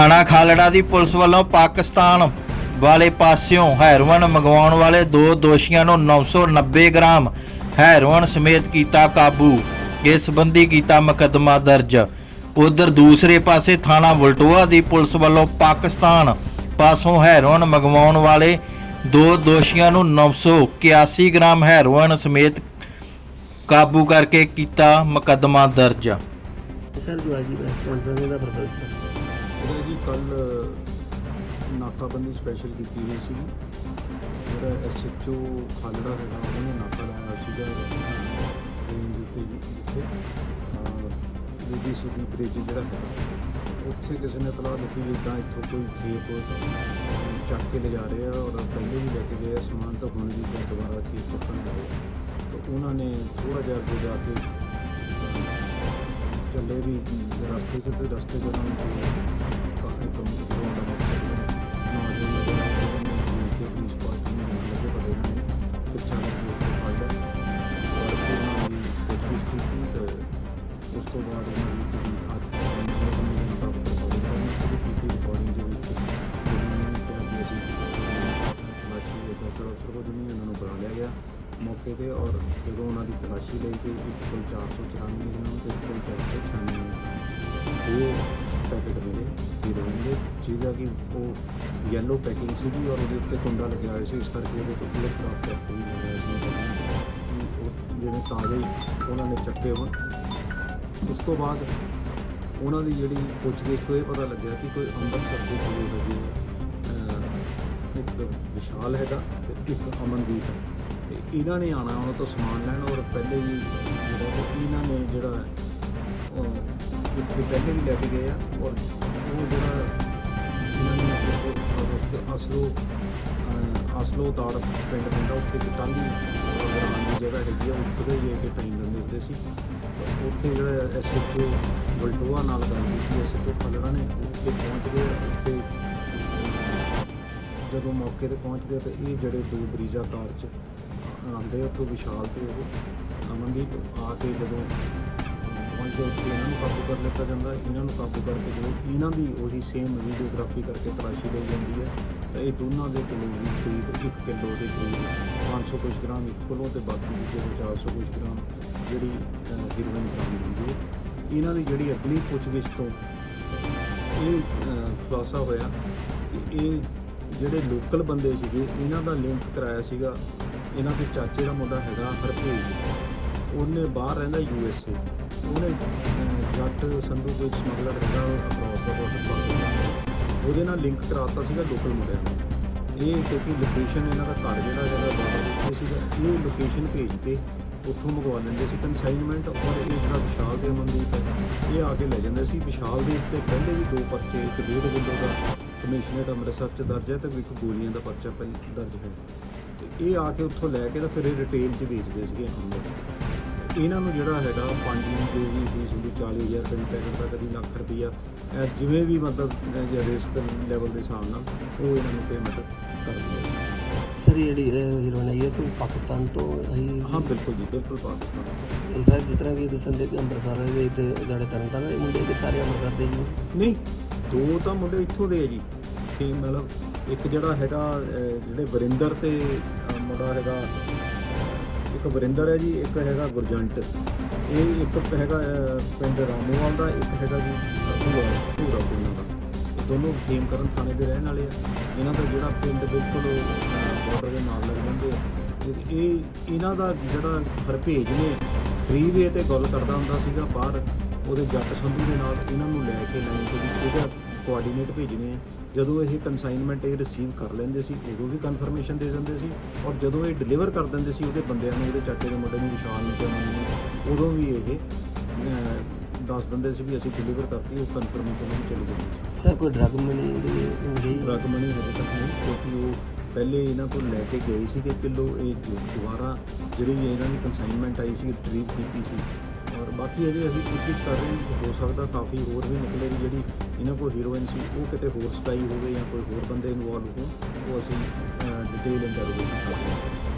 ਥਾਣਾ ਖਾਲੜਾ ਦੀ ਪੁਲਿਸ ਵੱਲੋਂ ਪਾਕਿਸਤਾਨ ਵਾਲੇ ਪਾਸਿਓਂ ਹੈਰੋਇਨ ਮੰਗਵਾਉਣ ਵਾਲੇ ਦੋ ਦੋਸ਼ੀਆਂ ਨੂੰ 990 ਗ੍ਰਾਮ ਹੈਰੋਇਨ ਸਮੇਤ ਕੀਤਾ ਕਾਬੂ। ਇਸ ਸੰਬੰਧੀ ਕੀਤਾ ਮੁਕੱਦਮਾ ਦਰਜ। ਉਧਰ ਦੂਸਰੇ ਪਾਸੇ ਥਾਣਾ ਵਲਟੋਆ ਦੀ ਪੁਲਿਸ ਵੱਲੋਂ ਪਾਕਿਸਤਾਨ ਪਾਸੋਂ ਹੈਰੋਇਨ ਮੰਗਵਾਉਣ ਵਾਲੇ ਦੋ ਦੋਸ਼ੀਆਂ ਨੂੰ 981 ਗ੍ਰਾਮ ਹੈਰੋਇਨ ਸਮੇਤ ਕਾਬੂ ਕਰਕੇ ਕੀਤਾ ਮੁਕੱਦਮਾ ਦਰਜ। ਸਰ, ਜੋ ਅੱਜ ਦੀ ਪ੍ਰੈਸ ਕਾਨਫਰੰਸ ਦਾ ਪਰਪਸ ਉਹਦਾ ਜੀ ਕੱਲ ਨਾਕਾਬੰਦੀ ਸਪੈਸ਼ਲ ਕੀਤੀ ਹੋਈ ਸੀ ਜਿਹੜਾ ਐਸਐਚਓ ਖਾਲੜਾ ਹੈਗਾ, ਉਹਨੇ ਨਾਕਾ ਲਾਇਆ ਸੀਗਾ। ਰੇਂਜ ਉੱਤੇ ਜੀ ਜਿੱਥੇ ਰੇਡੀ ਸੁਦੀ ਬ੍ਰਿਜ ਜਿਹੜਾ ਹੈਗਾ, ਉੱਥੇ ਕਿਸੇ ਨੇ ਤਲਾਹ ਦਿੱਤੀ ਜਿੱਦਾਂ ਇੱਥੋਂ ਕੋਈ ਖੇਪ ਚੱਕ ਕੇ ਲਿਜਾ ਰਹੇ ਆ ਔਰ ਪਹਿਲੇ ਵੀ ਲੈ ਕੇ ਗਏ ਸਮਾਨ ਤਾਂ ਹੁਣ ਵੀ ਦੁਬਾਰਾ ਖੇਪ ਚੱਕਣ ਗਏ ਤਾਂ ਉਹਨਾਂ ਨੇ ਥੋੜਾ ਜਿਹਾ ਅੱਗੇ ਜਾ ਕੇ ਚੱਲੇ ਵੀ ਰਸਤੇ 'ਚ ਤੇ ਰਸਤੇ 'ਚ ਉਹਨਾਂ ਨੂੰ ਕਾਫੀ ਕੰਮ ਕਰਵਾਉਣ ਮੌਕੇ ਤੇ ਔਰ ਜਦੋਂ ਉਹਨਾਂ ਦੀ ਤਲਾਸ਼ੀ ਲਈ ਤੇ ਇੱਕ ਕੋਲ 494 ਇਹਨਾਂ ਨੂੰ ਤੇ ਇੱਕ ਕੋਲ 496 ਉਹ ਪੈਕੇਟ ਮਿਲੇ ਹੀਰੋਇਨ ਦੇ ਜਿਹਦਾ ਕਿ ਉਹ ਯੈਲੋ ਪੈਕਿੰਗ ਸੀਗੀ ਔਰ ਉਹਦੇ ਉੱਤੇ ਕੁੰਡਾ ਲੱਗਿਆ ਹੋਇਆ ਸੀ, ਇਸ ਕਰਕੇ ਉਹਦੇ ਤੋਂ ਕਲਿੱਕ ਪ੍ਰਾਪਤ ਕਰਕੇ ਉਹ ਜਿਹੜੇ ਤਾਜ਼ੇ ਉਹਨਾਂ ਨੇ ਚੱਕੇ ਹੋਣ। ਉਸ ਤੋਂ ਬਾਅਦ ਉਹਨਾਂ ਦੀ ਜਿਹੜੀ ਪੁੱਛਗਿੱਛ ਤੋਂ ਇਹ ਪਤਾ ਲੱਗਿਆ ਕਿ ਕੋਈ ਅੰਮ੍ਰਿਤਸਰ ਦੇ ਕੋਲ ਹੈਗੇ ਇੱਕ ਵਿਸ਼ਾਲ ਹੈਗਾ ਤੇ ਇੱਕ ਅਮਨਦੀਪ ਹੈ। ਤੇ ਇਹਨਾਂ ਨੇ ਆਣਾ ਉਹਨਾਂ ਤੋਂ ਸਮਾਨ ਲੈਣ, ਔਰ ਪਹਿਲੇ ਹੀ ਜਿਹੜਾ ਇਹਨਾਂ ਨੇ ਜਿਹੜਾ ਉਹ ਪਹਿਲੇ ਵੀ ਲੈ ਕੇ ਗਏ ਆ, ਔਰ ਉਹ ਜਿਹੜਾ ਇਹਨਾਂ ਨੇ ਉਹ ਅਸਲੋ ਅਸਲੋ ਤਾੜ ਪਿੰਡ ਪੈਂਦਾ, ਉੱਥੇ ਇੱਕ ਟਾਂਗੀ ਦੀ ਜਗ੍ਹਾ ਹੈਗੀ ਆ, ਉੱਥੇ ਹੀ ਇਹ ਟਾਈਮ ਦਿੰਦੇ ਹੁੰਦੇ ਸੀ। ਉੱਥੇ ਜਿਹੜਾ ਐਸਐਚਓ ਵਲਟੋਆ ਨਾਲ ਗੱਲ ਕੀਤੀ ਐਸਐਚਓ ਖਲੜਾ ਨੇ, ਉੱਥੇ ਪਹੁੰਚ ਗਏ, ਉੱਥੇ, ਜਦੋਂ ਮੌਕੇ ਤੇ ਪਹੁੰਚਦੇ ਤੇ ਇਹ ਜਿਹੜੇ ਦੋ ਬਰੀਜ਼ਾ ਕਾਰ ਚ ਆਉਂਦੇ ਉੱਥੋਂ ਵਿਸ਼ਾਲ ਤੇ ਉਹ ਅਮਨਦੀਪ ਆ ਕੇ ਜਦੋਂ ਪਹੁੰਚਦੇ ਉੱਥੇ, ਇਹਨਾਂ ਨੂੰ ਕਾਬੂ ਕਰ ਲਿੱਤਾ ਜਾਂਦਾ। ਇਹਨਾਂ ਨੂੰ ਕਾਬੂ ਕਰਕੇ ਜਦੋਂ ਇਹਨਾਂ ਦੀ ਉਹੀ ਸੇਮ ਵੀਡੀਓਗ੍ਰਾਫੀ ਕਰਕੇ ਤਲਾਸ਼ੀ ਲਈ ਜਾਂਦੀ ਹੈ, ਤਾਂ ਇਹ ਦੋਨਾਂ ਦੇ ਕਿਲੋ ਵੀ ਕਰੀਬ 1 ਕਿਲੋ ਦੇ ਕਰੀਬ 500 ਕੁਝ ਗ੍ਰਾਮ ਇੱਕ ਕਿਲੋ ਤੇ ਬਾਕੀ ਦੇ 400 ਕੁਝ ਗ੍ਰਾਮ ਜਿਹੜੀ ਹੀਰੋਇਨ ਬਰਾਮਦ ਹੁੰਦੀ ਹੈ। ਇਹਨਾਂ ਦੀ ਜਿਹੜੀ ਅਗਲੀ ਪੁੱਛਗਿੱਛ ਤੋਂ ਇਹ ਖੁਲਾਸਾ ਹੋਇਆ ਕਿ ਇਹ ਜਿਹੜੇ ਲੋਕਲ ਬੰਦੇ ਸੀਗੇ, ਇਹਨਾਂ ਦਾ ਲਿੰਕ ਕਰਾਇਆ ਸੀਗਾ ਇਹਨਾਂ ਦੇ ਚਾਚੇ ਦਾ ਮੁੰਡਾ ਹੈਗਾ ਹਰਪ੍ਰੀਤ ਉਹਨੇ ਬਾਹਰ ਰਹਿੰਦਾ ਯੂ ਐਸ ਏ ਉਹਨੇ ਜੱਟ ਸੰਧੂ ਕੋਈ ਸਮਗਲਰ ਹੈਗਾ ਅਕ੍ਰੋਸ ਦਾ ਬਾਰਡਰ ਉਹਦੇ ਨਾਲ ਲਿੰਕ ਕਰਾਤਾ ਸੀਗਾ ਲੋਕਲ ਮੁੰਡਿਆਂ ਨੂੰ ਇਹ ਕਿਉਂਕਿ ਲੋਕੇਸ਼ਨ ਇਹਨਾਂ ਦਾ ਘਰ ਜਿਹੜਾ ਹੈਗਾ ਬਾਰਡਰ ਉੱਤੇ ਸੀਗਾ। ਇਹ ਲੋਕੇਸ਼ਨ ਭੇਜ ਕੇ ਉੱਥੋਂ ਮੰਗਵਾ ਲੈਂਦੇ ਸੀ। ਕਨਸਾਈਨਮੈਂਟ ਔਰ ਇਹ ਜਿਹੜਾ ਵਿਸ਼ਾਲ ਦੇ ਮਨਦੀਪ ਹੈ, ਇਹ ਆ ਕੇ ਲੈ ਜਾਂਦੇ ਸੀ। ਵਿਸ਼ਾਲ ਦੇ ਉੱਤੇ ਪਹਿਲੇ ਵੀ ਦੋ ਪਰਚੇ, ਇੱਕ ਡੇਢ ਕਿਲੋ ਦਾ ਕਮਿਸ਼ਨਰੇਟ ਅੰਮ੍ਰਿਤਸਰ ਚ ਦਰਜ ਹੈ ਤੇ ਇੱਕ ਗੋਲੀਆਂ ਦਾ ਪਰਚਾ ਪਹਿਲਾਂ ਦਰਜ ਹੈ ਇਹ ਆ ਕੇ ਉੱਥੋਂ ਲੈ ਕੇ ਤਾਂ ਫਿਰ ਇਹ ਰਿਟੇਲ 'ਚ ਵੇਚਦੇ ਸੀਗੇ ਅੰਮ੍ਰਿਤਸਰ ਇਹਨਾਂ ਨੂੰ ਜਿਹੜਾ ਹੈਗਾ ਪੰਜ ਦੀ ਜੋ ਵੀ ਫੀਸ ਹੁੰਦੀ 40000 ਕਦੀ ਦਾ ਕਦੀ ਲੱਖ ਰੁਪਈਆ। ਜਿਵੇਂ ਵੀ ਮਤਲਬ ਜੇ ਰਿਸਕ ਲੈਵਲ ਦੇ ਹਿਸਾਬ ਨਾਲ ਉਹ ਇਹਨਾਂ ਨੂੰ ਪੇਮੈਂਟ ਕਰਦੇ ਆ। ਸਰ ਇਹ ਜਿਹੜੀ ਹੀਰੋਇਨ ਆਈ ਹੈ ਤੋਂ ਪਾਕਿਸਤਾਨ ਤੋਂ ਆਈ ਹੈ ਬਿਲਕੁਲ ਜੀ ਬਿਲਕੁਲ ਪਾਕਿਸਤਾਨ ਇਹ ਸਰ ਜਿਸ ਤਰ੍ਹਾਂ ਕਿ ਤੁਸੀਂ ਦੇ ਅੰਮ੍ਰਿਤਸਰ ਦੇ ਤੇ ਜਿਹੜੇ ਤਰਨਤਾਰਨ ਇਹ ਮੁੰਡੇ ਸਾਰੇ ਅੰਮ੍ਰਿਤਸਰ ਦੇ ਜੀ ਨਹੀਂ ਦੋ ਤਾਂ ਮੁੰਡੇ ਇੱਥੋਂ ਦੇ ਆ ਜੀ। ਤੇ ਮਤਲਬ ਇੱਕ ਜਿਹੜਾ ਹੈਗਾ ਜਿਹੜੇ ਵਰਿੰਦਰ ਤੇ ਮੁੰਡਾ ਹੈਗਾ, ਇੱਕ ਵਰਿੰਦਰ ਹੈ ਜੀ, ਇੱਕ ਹੈਗਾ ਗੁਰਜੰਟ। ਇਹ ਇੱਕ ਹੈਗਾ ਪਿੰਡ ਰਾਮੋਵਾਲ ਦਾ, ਇੱਕ ਹੈਗਾ ਜੀ ਧੂਰਾ ਧੂਰਾ ਦਾ। ਦੋਨੋਂ ਖੇਮ ਕਰਨ ਥਾਣੇ ਦੇ ਰਹਿਣ ਵਾਲੇ ਆ। ਇਹਨਾਂ ਦਾ ਜਿਹੜਾ ਪਿੰਡ ਬਿਲਕੁਲ ਬਾਰਡਰ ਦੇ ਨਾਲ ਲੱਗ ਜਾਂਦੇ ਆ। ਇਹ, ਇਹਨਾਂ ਦਾ ਜਿਹੜਾ ਹਰਪੇਜ ਨੇ ਫ੍ਰੀਵੇ ਤੇ ਗੱਲ ਕਰਦਾ ਹੁੰਦਾ ਸੀਗਾ ਬਾਹਰ, ਉਹਦੇ ਜੱਟ ਸੰਧੂ ਦੇ ਨਾਲ ਇਹਨਾਂ ਨੂੰ ਲੈ ਕੇ ਲਾਈਨ ਤੇ ਵੀ ਇਹਦਾ ਕੋਆਰਡੀਨੇਟ ਭੇਜਣੇ ਆ ਜਦੋਂ ਇਹ ਕਨਸਾਈਨਮੈਂਟ ਇਹ ਰਿਸੀਵ ਕਰ ਲੈਂਦੇ ਸੀ ਉਦੋਂ ਵੀ ਕਨਫਰਮੇਸ਼ਨ ਦੇ ਦਿੰਦੇ ਸੀ ਔਰ ਜਦੋਂ ਇਹ ਡਿਲੀਵਰ ਕਰ ਦਿੰਦੇ ਸੀ ਉਹਦੇ ਬੰਦਿਆਂ ਨੂੰ ਉਹਦੇ ਚਾਚੇ ਦੇ ਮੁੰਡੇ ਨੂੰ ਵਿਸ਼ਾਲ ਨੂੰ ਨੂੰ ਉਦੋਂ ਵੀ ਇਹ ਦੱਸ ਦਿੰਦੇ ਸੀ ਵੀ ਅਸੀਂ ਡਿਲੀਵਰ ਕਰਤੀ ਉਹ ਕਨਫਰਮੇਸ਼ਨ ਵੀ ਚਲੀ ਸੀ। ਸਰ ਕੋਈ ਡਰਗ ਮਨੀ ਦੀ ਗਈ ਡਰਗ ਮਨੀ ਹਜੇ ਤੱਕ ਨਹੀਂ ਕਿਉਂਕਿ ਉਹ ਪਹਿਲੇ ਇਹਨਾਂ ਤੋਂ ਲੈ ਕੇ ਗਏ ਸੀ ਕਿ ਕਿਲੋ ਇਹ ਦੁਬਾਰਾ ਜਿਹੜੀ ਇਹਨਾਂ ਦੀ ਕਨਸਾਈਨਮੈਂਟ ਆਈ ਸੀ ਰਿਟਰੀਵ ਕੀਤੀ ਸੀ। ਔਰ ਬਾਕੀ ਅਜੇ ਅਸੀਂ ਪੁੱਛਗਿੱਛ ਕਰ ਰਹੇ ਹਾਂ ਹੋ ਸਕਦਾ ਕਾਫੀ ਹੋਰ ਵੀ ਨਿਕਲੇ ਵੀ ਜਿਹੜੀ ਇਹਨਾਂ ਕੋਲ ਹੀਰੋਇਨ ਸੀ, ਉਹ ਕਿਤੇ ਹੋਰ ਸਟਾਈ ਹੋਵੇ ਜਾਂ ਕੋਈ ਹੋਰ ਬੰਦੇ ਇਨਵੋਲਵ ਹੋਣ ਉਹ ਅਸੀਂ ਡਿਟੇਲ ਇੰਟਰੋਗੇਸ਼ਨ ਕਰ ਹਾਂ।